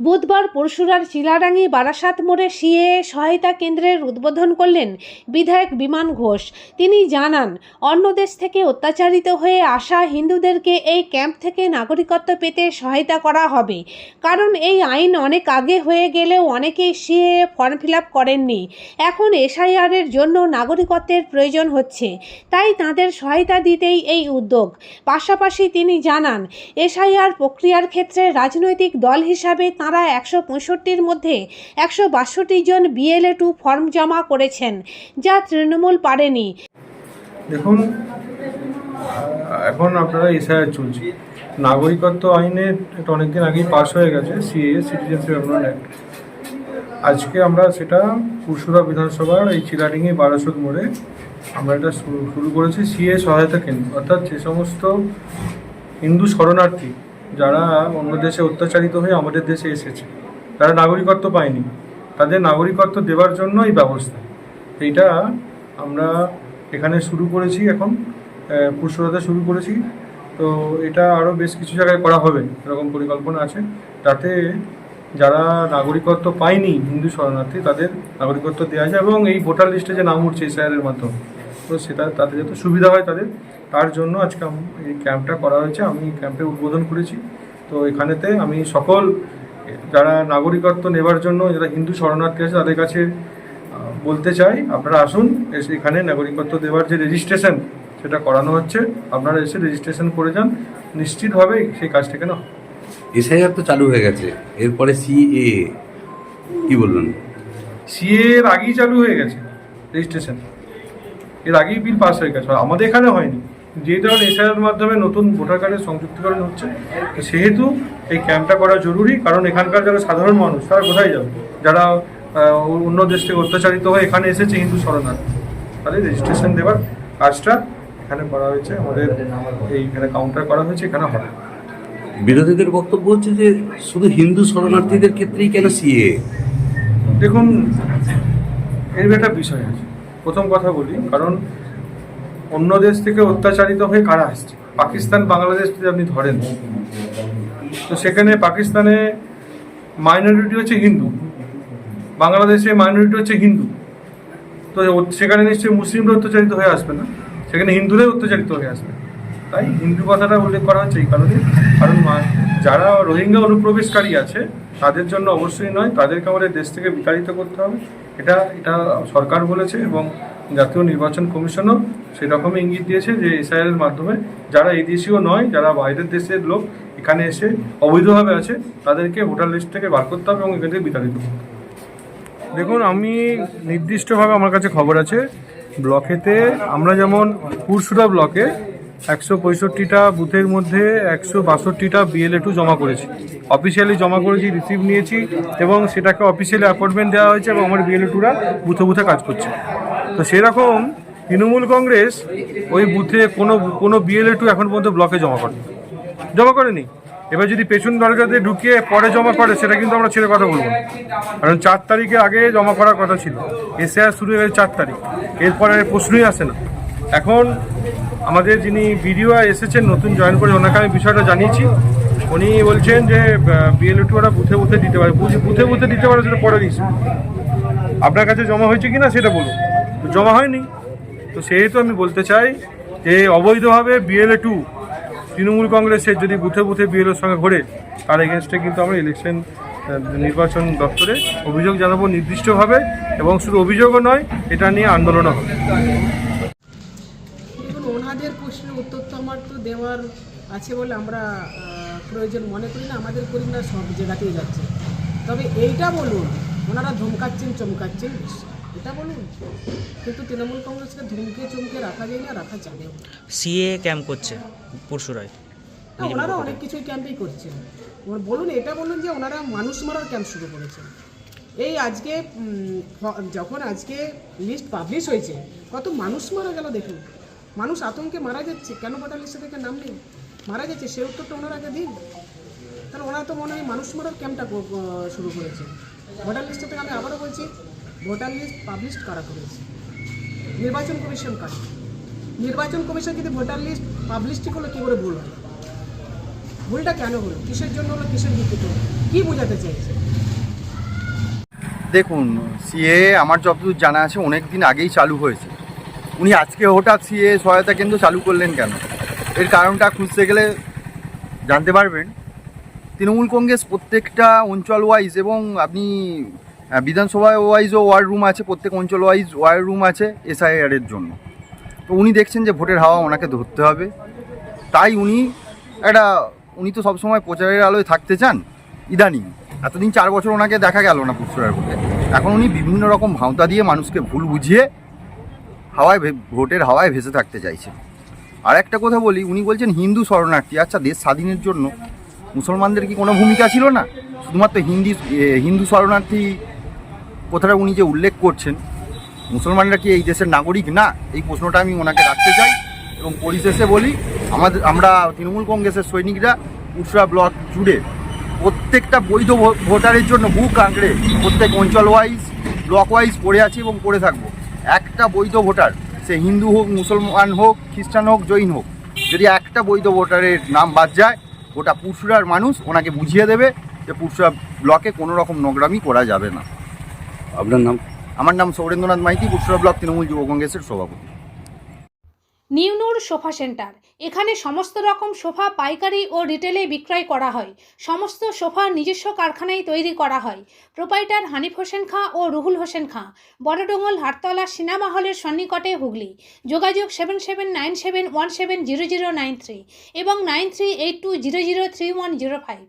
বুধবার পরশুরার চিলাডাঙ্গি বারাসাত মোড়ে সিএ সহায়তা কেন্দ্রের উদ্বোধন করলেন বিধায়ক বিমান ঘোষ। তিনি জানান, অন্য দেশ থেকে অত্যাচারিত হয়ে আসা হিন্দুদেরকে এই ক্যাম্প থেকে নাগরিকত্ব পেতে সহায়তা করা হবে। কারণ এই আইন অনেক আগে হয়ে গেলেও অনেকেই সিএ ফর্ম ফিল করেননি। এখন এসআইআরের জন্য নাগরিকত্বের প্রয়োজন হচ্ছে। তাই তাদের সহায়তা দিতেই এই উদ্যোগ। পাশাপাশি তিনি জানান, এসআইআর প্রক্রিয়ার ক্ষেত্রে রাজনৈতিক দল হিসাবে তাঁরা একশো পঁয়ষট্টির মধ্যে একশো বাষট্টি জন বিএলএ টু ফর্ম জমা করেছেন, যা তৃণমূল পারেনি। দেখুন এখন আপনারা এসআইআর চলছে। নাগরিকত্ব আইনে এটা অনেকদিন আগেই পাস হয়ে গেছে সিএ সিটিজেনশিপ অ্যামেন্ডমেন্ট অ্যাক্ট আজকে আমরা সেটা পুরসুরা বিধানসভার এই চিলাডিঙ্গি বারাসত মোড়ে আমরা এটা শুরু করেছি সিএ সহায়তা কেন্দ্র। অর্থাৎ যে সমস্ত হিন্দু শরণার্থী যারা অন্য দেশে অত্যাচারিত হয়ে আমাদের দেশে এসেছে, তারা নাগরিকত্ব পায়নি। তাদের নাগরিকত্ব দেওয়ার জন্য এই ব্যবস্থা। এইটা আমরা এখানে শুরু করেছি এখন পুরসুরাতে শুরু করেছি। তো এটা আরও বেশ কিছু জায়গায় করা হবে, এরকম পরিকল্পনা আছে। তাতে যারা নাগরিকত্ব পায়নি হিন্দু শরণার্থী, তাদের নাগরিকত্ব দেওয়া যায় এবং এই ভোটার লিস্টে যে নাম উঠছে এসআইআরের মাধ্যমে, তো সেটা তাদের যাতে সুবিধা হয় তাদের তার জন্য আজকে এই ক্যাম্পটা করা হয়েছে আমি ক্যাম্পে উদ্বোধন করেছি। তো এখানেতে আমি সকল যারা নাগরিকত্ব নেবার জন্য যারা হিন্দু শরণার্থী আছে তাদের কাছে বলতে চাই আপনারা আসুন এসে এখানে নাগরিকত্ব দেওয়ার যে রেজিস্ট্রেশন সেটা করানো হচ্ছে আপনারা এসে রেজিস্ট্রেশন করে যান নিশ্চিতভাবে সেই কাজটা হবে। এসআইআর তো চালু হয়ে গেছে এরপরে সিএ কি বললেন সিএ এর আগেই চালু হয়ে গেছে রেজিস্ট্রেশন এর আগেই বিল পাস হয়ে গেছে আমাদের এখানে হয়নি। যেহেতু এখন এসআইআর মাধ্যমে নতুন ভোটার কার্ডের সংযুক্তিকরণ হচ্ছে সেহেতু এই ক্যাম্পটা করা জরুরি কারণ এখানকার যারা সাধারণ মানুষ তারা কোথায় যাবে? যারা অন্য দেশ থেকে অত্যাচারিত হয়ে এখানে এসেছে হিন্দু শরণার্থী তাদের রেজিস্ট্রেশন দেওয়ার কাজটা এখানে করা হয়েছে আমাদের এইখানে কাউন্টার করা হয়েছে এখানে হবে। বিরোধীদের বক্তব্য হচ্ছে যে শুধু হিন্দু শরণার্থীদের ক্ষেত্রেই কেন সিএ? দেখুন এর একটা বিষয় আছে। প্রথম কথা বলি কারণ অন্য দেশ থেকে অত্যাচারিত হয়ে কারা আসছে? পাকিস্তান, বাংলাদেশ যদি আপনি ধরেন, তো সেখানে পাকিস্তানে মাইনরিটি হচ্ছে হিন্দু, বাংলাদেশে মাইনরিটি হচ্ছে হিন্দু। তো সেখানে নিশ্চয়ই মুসলিমরা অত্যাচারিত হয়ে আসবে না? সেখানে হিন্দুরাই অত্যাচারিত হয়ে আসবে। তাই হিন্দু কথাটা উল্লেখ করা হচ্ছে এই কারণে। কারণ যারা রোহিঙ্গা অনুপ্রবেশকারী আছে, তাদের জন্য অবশ্যই নয়, তাদেরকে আমাদের দেশ থেকে বিতাড়িত করতে হবে। এটা এটা সরকার বলেছে এবং জাতীয় নির্বাচন কমিশনও সেরকমই ইঙ্গিত দিয়েছে যে এর মাধ্যমে যারা এই দেশীয় নয়, যারা বাইরের দেশের লোক এখানে এসে অবৈধভাবে আছে, তাদেরকে ভোটার লিস্ট থেকে বার করতে হবে এবং এখান থেকে বিতাড়িত হবে। দেখুন, আমি নির্দিষ্টভাবে আমার কাছে খবর আছে, ব্লকেতে আমরা যেমন পুরসুরা ব্লকে একশো পঁয়ষট্টিটা বুথের মধ্যে একশো বাষট্টিটা বিএলএ টু জমা করেছি। অফিসিয়ালি জমা করেছি রিসিভ নিয়েছি এবং সেটাকে অফিসিয়ালি অ্যাপয়েন্টমেন্ট দেওয়া হয়েছে এবং আমার বিএলএ টুরা বুথে বুথে কাজ করছে। তো সেরকম তৃণমূল কংগ্রেস ওই বুথে কোনো কোনো বিএলএ টু এখন পর্যন্ত ব্লকে জমা করেনি। জমা করেনি। এবার যদি পেছন দরজাতে ঢুকিয়ে পরে জমা করে, সেটা কিন্তু আমরা ছেড়ে কথা বলব কারণ চার তারিখের আগে জমা করার কথা ছিল। এসআর শুরু হয়ে চার তারিখ। এরপরে প্রশ্নই আসে না। এখন আমাদের যিনি বিডিও এসেছেন, নতুন জয়েন করে, ওনাকে আমি বিষয়টা জানিয়েছি। উনি বলছেন যে বিএলএ টু ওরা বুথে বুথে দিতে পারে। বুথে বুথে দিতে পারে, সেটা পরে দিস। আপনার কাছে জমা হয়েছে কিনা, সেটা বলুন। জমা হয়নি। তো সেহেতু আমি বলতে চাই যে অবৈধভাবে বিএলএ টু তৃণমূল কংগ্রেসের যদি বুথে বুথে বিএলওর সঙ্গে ঘোরে, তার এগেনস্টে কিন্তু আমরা ইলেকশন নির্বাচন দপ্তরে অভিযোগ জানাব নির্দিষ্টভাবে এবং শুধু অভিযোগও নয়, এটা নিয়ে আন্দোলনও হবে। ওনাদের প্রশ্নের উত্তর তো আমার তো দেওয়ার আছে বলে আমরা প্রয়োজন মনে করি না, আমাদের করিমরা সব জায়গাতেই যাচ্ছে। তবে এইটা বলুন, ওনারা ধমকাচ্ছেন, চমকাচ্ছেন এটা বলুন? কিন্তু তৃণমূল কংগ্রেসকে ধমকে চমকে রাখা যায় না রাখা। সিএ ক্যাম্প করছে পরশুরায় ওনারা অনেক কিছুই ক্যাম্পেই করছেন। বলুন এটা বলুন যে ওনারা মানুষ মারার ক্যাম্প শুরু করেছেন। এই আজকে যখন আজকে লিস্ট পাবলিশ হয়েছে কত মানুষ মারা গেল দেখুন। মানুষ আতঙ্কে মারা যাচ্ছে কেন ভোটার লিস্টে থেকে নাম নেই? মারা যাচ্ছে সে উত্তরটা ওনারা আগে দিন। তাহলে ওনারা তো মনে হয় মানুষ মারার ক্যাম্পটা শুরু করেছে ভোটার লিস্টে থেকে আমি আবারও বলছি ভোটার লিস্ট পাবলিশ কারা করেছে। নির্বাচন কমিশন কারা নির্বাচন কমিশন যদি ভোটার লিস্ট পাবলিশটি করলে কী করে ভুল হয় ভুলটা কেন হলো? কিসের জন্য হলো? কিসের ভিত্তিতে হলো? কি বোঝাতে চাইছে? দেখুন, সিএ আমার যতদূর জানা আছে, অনেক দিন আগেই চালু হয়েছে। উনি আজকে হঠাৎ সিএ সহায়তা কেন্দ্র চালু করলেন কেন? এর কারণটা খুঁজতে গেলে জানতে পারবেন। তৃণমূল কংগ্রেস প্রত্যেকটা অঞ্চল ওয়াইজ এবং আপনি আহ, বিধানসভা ওয়াইজও ওয়ার্ড রুম আছে প্রত্যেক অঞ্চল ওয়াইজ ওয়ার্ড রুম আছে এসআইআরের জন্য। তো উনি দেখছেন যে ভোটের হাওয়া ওনাকে ধরতে হবে। তাই উনি একটা উনি তো সবসময় প্রচারের আলোয় থাকতে চান। ইদানিং এতদিন চার বছর ওনাকে দেখা গেল না পুষ্করার ভোটে। এখন উনি বিভিন্ন রকম ভাঁওতা দিয়ে মানুষকে ভুল বুঝিয়ে হাওয়ায় ভোটের হাওয়ায় ভেসে থাকতে চাইছে আর একটা কথা বলি উনি বলছেন হিন্দু শরণার্থী। আচ্ছা দেশ স্বাধীনের জন্য মুসলমানদের কি কোনো ভূমিকা ছিল না? শুধুমাত্র হিন্দি হিন্দু শরণার্থী কথাটা উনি যে উল্লেখ করছেন, মুসলমানরা কি এই দেশের নাগরিক? না, এই প্রশ্নটা আমি ওনাকে রাখতে চাই এবং পরিশেষে বলি, আমাদের, আমরা তৃণমূল কংগ্রেসের সৈনিকরা উসরা ব্লক জুড়ে প্রত্যেকটা বৈধ ভোটারের জন্য বুক আঁকড়ে প্রত্যেক অঞ্চল ওয়াইজ ব্লক ওয়াইজ পড়ে আছি এবং পড়ে থাকব। একটা বৈধ ভোটার, সে হিন্দু হোক, মুসলমান হোক, খ্রিস্টান হোক, জৈন হোক, যদি একটা বৈধ ভোটারের নাম বাদ যায় ওটা পুরসুরার মানুষ ওনাকে বুঝিয়ে দেবে যে পুরসুরা ব্লকে কোনো রকম নোংরামি করা যাবে না। আপনার নাম? আমার নাম সৌরেন্দ্রনাথ মাইতি পুরসুরা ব্লক তৃণমূল যুব কংগ্রেসের সভাপতি। নিউনুর সোফা সেন্টার। এখানে সমস্ত রকম সোফা পাইকারি ও রিটেলে বিক্রয় করা হয়। সমস্ত সোফা নিজস্ব কারখানায় তৈরি করা হয়। প্রোপাইটার হানিফ হোসেন খাঁ ও রুহুল হোসেন খাঁ। বড়ডোঙ্গল হাটতলা সিনেমা হলের সন্নিকটে হুগলি। যোগাযোগ seven seven nine seven one seven zero zero nine three এবং nine three eight two zero zero three one zero five.